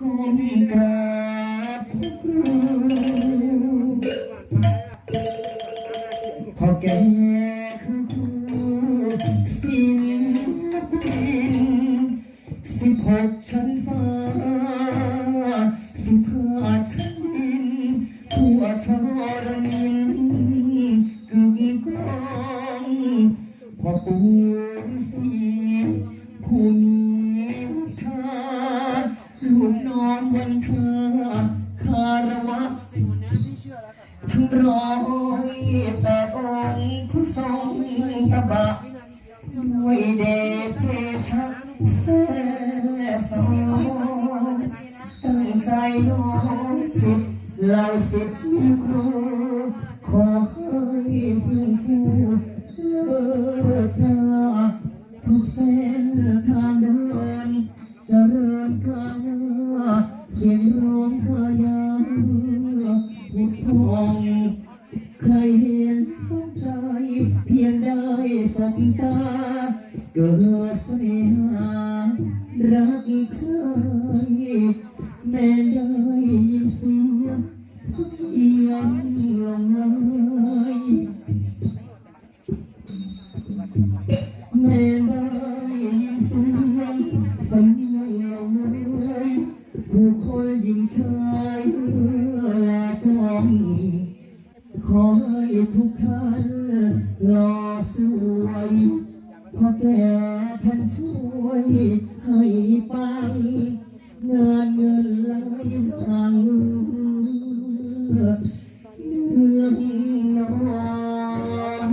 ก้มกราบพอแกคือคู่ศิลปินสิบหกชั้นฟ้าสิบห้าชั้นดินทั่วทรนินกึกก้องพอปู ลูกน้องวันเธอคารวะทั้งร้อยแปดองค์ผู้ทรงตบะด้วยเดชเดชะแท้สอนตั้งใจน้อมจิตเราสิทธิ์ครู สบตาเกิดเสน่หารักใครแม่ได้ยินเสียงเสียงลงเลยแม่ได้ยินเสียงสัญญาลงเลยผู้คนยิงชายและจองขอให้ทุกท่าน พ่อแก่ท่านช่วยให้ปังงานเงินไหลฟังเรื่องน้อง